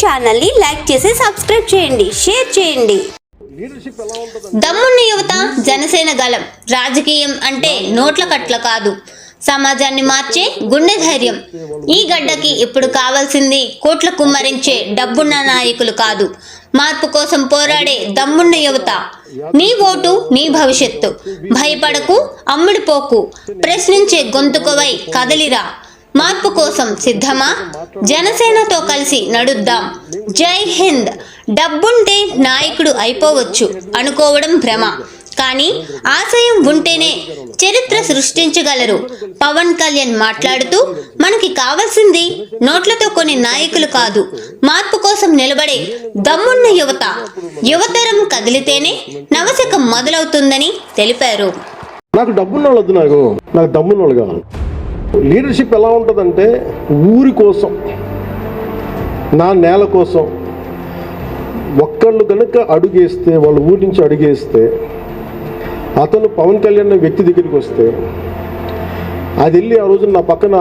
ఛానల్ని లైక్ చేసి సబ్స్క్రైబ్ చేయండి షేర్ చేయండి. దమ్మున్న యువత జనసేన గలం రాజకీయం అంటే నోట్ల కట్ల కాదు. సమాజాన్ని మార్చే గుండె ధైర్యం. ఈ గడ్డకి ఇప్పుడు కావాల్సింది కోట్ల కుమ్మరించే డబ్బున్న నాయకులు కాదు. మార్పు కోసం పోరాడే దమ్మున్న యువత. నీ ఓటు నీ భవిష్యత్తు. భయపడకు అమ్ముడిపోకు ప్రశ్నించే గొంతుకువై కదలిరా. మార్పు కోసం సిద్ధమా? జనసేనతో కలిసి నడుద్దాం. జై హింద్. డబ్బుంటే నాయకుడు అయిపోవచ్చు అనుకోవడం భ్రమ. కానీ ఆశయం ఉంటేనే చరిత్ర సృష్టించగలరు. పవన్ కళ్యాణ్ మాట్లాడుతూ మనకి కావాల్సింది నోట్లతో కొన్ని నాయకులు కాదు. మార్పు కోసం నిలబడే దమ్మున్న యువత. యువతరం కదిలితేనే నవశకం మొదలవుతుందని తెలిపారు. నాకు డబ్బున్న వాళ్ళు వద్దు నాకు నాకు దమ్మున్న వాళ్ళు కావాలి. లీడర్షిప్ ఎలా ఉంటుందంటే ఊరి కోసం నా నేల కోసం. ఒక్కళ్ళు కనుక అడుగేస్తే వాళ్ళ ఊరి నుంచి అడుగేస్తే అతను పవన్ కళ్యాణ్ వ్యక్తి దగ్గరికి వస్తే అది వెళ్ళి ఆ రోజు నా పక్కన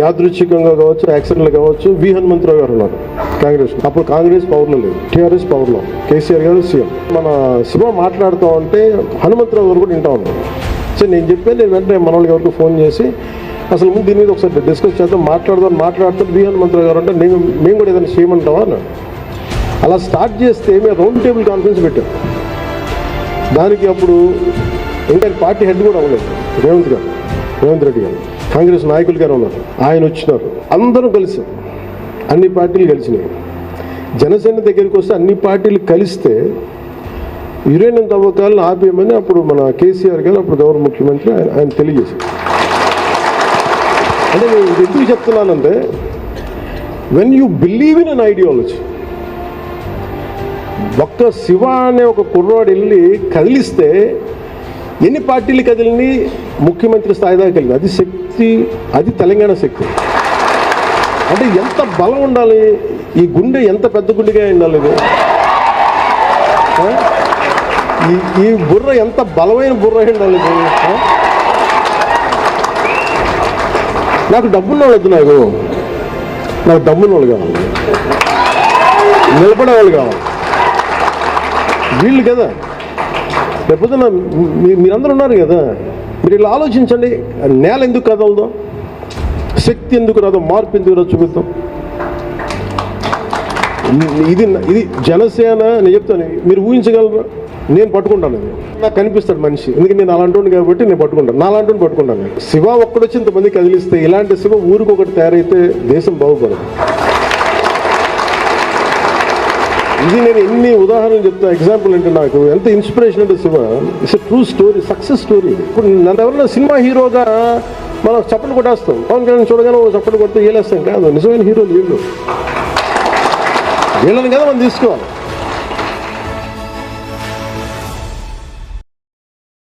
యాదృచ్ఛికంగా కావచ్చు యాక్సిడెంట్లు కావచ్చు వి హనుమంతరావు గారు ఉన్నారు కాంగ్రెస్. అప్పుడు కాంగ్రెస్ పవర్లో లేదు టీఆర్ఎస్ పవర్లో కేసీఆర్ గారు సీఎం. మన శివ మాట్లాడుతూ ఉంటే హనుమంతరావు గారు కూడా వింటా ఉన్నారు. సో నేను చెప్పాను నేను వెంటనే మన వాళ్ళకి ఎవరికి ఫోన్ చేసి అసలు ముందు దీని మీద ఒకసారి డిస్కస్ చేద్దాం మాట్లాడదాం మాట్లాడుతూ వి మంత్రి గారు అంటే నేను మేము కూడా ఏదైనా చేయమంటావా అని అలా స్టార్ట్ చేస్తే మేము రౌండ్ టేబుల్ కాన్ఫరెన్స్ పెట్టాం. దానికి అప్పుడు ఇంకా పార్టీ హెడ్ కూడా అవ్వలేదు రేవంత్ గారు రేవంత్ రెడ్డి గారు. కాంగ్రెస్ నాయకులు గారు ఉన్నారు ఆయన వచ్చినారు. అందరూ కలిసి. అన్ని పార్టీలు కలిసినాయి. జనసేన దగ్గరికి వస్తే అన్ని పార్టీలు కలిస్తే యురేనియం తవ్వకాలను ఆపేయమని అప్పుడు మన కేసీఆర్ గారు అప్పుడు గౌరవ ముఖ్యమంత్రి ఆయన ఆయన తెలియజేశారు. అంటే నేను ఇది ఎందుకు చెప్తున్నానంటే when you believe in an ideology ఒక్క శివ అనే ఒక కుర్రాడు వెళ్ళి కదిలిస్తే ఎన్ని పార్టీలు కదిలిని ముఖ్యమంత్రి స్థాయి దాకా వెళ్ళింది? అది శక్తి అది తెలంగాణ శక్తి. అంటే ఎంత బలం ఉండాలి? ఈ గుండె ఎంత పెద్ద గుండెగా ఉండాలి ఇది? ఈ ఈ బుర్ర ఎంత బలమైన బుర్ర ఉండాలి ఇది ఆ? నాకు డబ్బున్న వాళ్ళు వద్దు నాకు. నాకు డబ్బున్న వాళ్ళు కావాలి. నిలబడే వాళ్ళు కావాలి. వీళ్ళు కదా. లేకపోతే మీరందరూ ఉన్నారు కదా. మీరు ఇలా ఆలోచించండి. నేల ఎందుకు కదలదు శక్తి ఎందుకు రాదో? మార్పు ఎందుకు రాదు చూపిద్దాం. ఇది ఇది జనసేన నేను చెప్తాను. మీరు ఊహించగలరా? నేను పట్టుకుంటాను. అది నాకు కనిపిస్తాడు మనిషి. ఎందుకంటే నేను అలాంటి కాబట్టి నేను పట్టుకుంటాను. నా అలాంటి పట్టుకుంటాను. శివ ఒక్కడొచ్చి ఇంతమంది కదిలిస్తే ఇలాంటి శివ ఊరికి ఒకటి తయారైతే దేశం బాగుపడదు. ఇది నేను ఎన్ని ఉదాహరణలు చెప్తా ఎగ్జాంపుల్ అంటే నాకు ఎంత ఇన్స్పిరేషన్ అంటే Shiva it's true story success story ఇప్పుడు నన్ను ఎవరైనా సినిమా హీరోగా మనం చప్పట్లు కొట్టేస్తాం. పవన్ కళ్యాణ్ చూడగానే చప్పట్లు కొడితే వేలేస్తాం కాదు నిజమైన హీరోలు వీళ్ళు. వీళ్ళని కదా మనం తీసుకోవాలి.